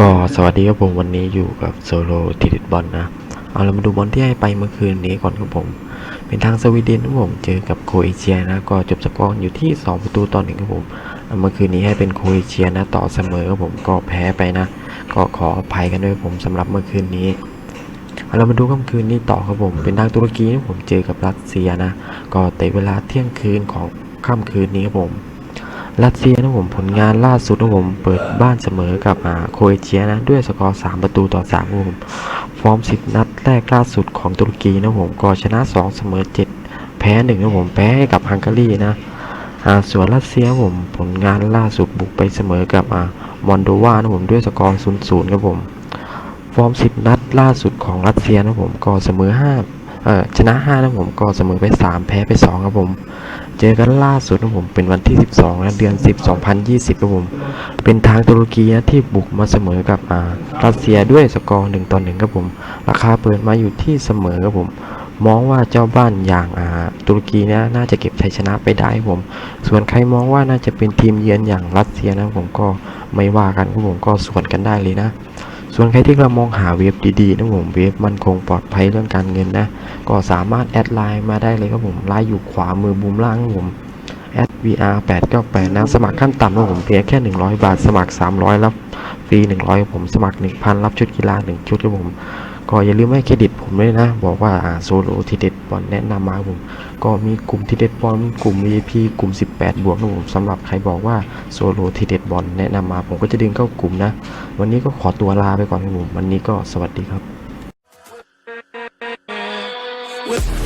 ก็สวัสดีครับผมวันนี้อยู่กับโซโลทีดิตบอลนะ เอาเรามาดูบอลที่ให้ไปเมื่อคืนนี้ก่อนครับผม เป็นทางสวีเดนครับผมเจอกับโคเอเชียนะ ก็จบสกอร์อยู่ที่ 2 ประตูต่อหนึ่งครับผมเมื่อคืนนี้ให้เป็นโคเอเชียนะต่อเสมอครับผมก็แพ้ไปนะ ก็ขออภัยกันด้วยผมสำหรับเมื่อคืนนี้เอาเรามาดูค่ำคืนนี้ต่อครับผม เป็นทางตุรกีนะผมเจอกับรัสเซียนะ ก็เตะเวลาเที่ยงคืนของค่ำคืนนี้ครับผม รัสเซียนะผมผลงานล่าสุดนะผมเปิดบ้านเสมอกับโคเอเชียนะด้วยสกอร์ 3 ประตูต่อ3ครับผมฟอร์ม 10 นัดแรกล่าสุดของตุรกีนะผมก็ชนะ 2 เสมอ 7 แพ้1นะผมแพ้ให้กับฮังการีนะอ่าส่วนรัสเซียผมผลงานล่าสุดบุกไปเสมอกับมอนโดวานะผมด้วยสกอร์0-0ครับผมฟอร์ม 10 นัดล่าสุดของรัสเซียนะผมก็เสมอ 5 เอ่อชนะ 5 นะผมก็เสมอไป 3 แพ้ไป 2 ครับผม เจอกันล่าสุดนะผมเป็นวันที่ 12นะเดือน 10 2020ครับผมเป็นทางตุรกีนะที่บุกมาเสมอกับอ่ารัสเซียด้วยสกอร์1ต่อ1ครับผม ราคาเปิดมาอยู่ที่เสมอครับผมมองว่าเจ้าบ้านอย่างอ่าตุรกีนี่ยน่าจะเก็บชัยชนะไปได้ผม ส่วนใครมองว่าน่าจะเป็นทีมเยือนอย่างรัสเซียนะผมก็ไม่ว่ากันครับผมก็ส่วนกันได้เลยนะ ส่วนใครที่กำลังมองหาเว็บดีๆนะผมเว็บมันคงปลอดภัยเรื่องการเงินนะ ก็สามารถแอดไลน์มาได้เลยครับผมไลน์อยู่ขวามือบุมล่างครับผม vr 8 9 8นะสมัครขั้นต่ำนะผมเพียงแค่ 100 บาท สมัคร 300 รับฟรี 100ครับผมสมัคร 1,000 รับชุดกีฬา 1 ชุดครับผม ก็อย่าลืมให้เครดิตผมด้วยนะ บอกว่าโซโลทีเด็ดบอลแนะนำมาผม ก็มีกลุ่มทีเด็ดบอลกลุ่ม VIP กลุ่ม 18 บวกนะผมสำหรับใครบอกว่าโซโลทีเด็ดบอลแนะนำมาผมก็จะดึงเข้ากลุ่มนะ วันนี้ก็ขอตัวลาไปก่อนผมวันนี้ก็สวัสดีครับ With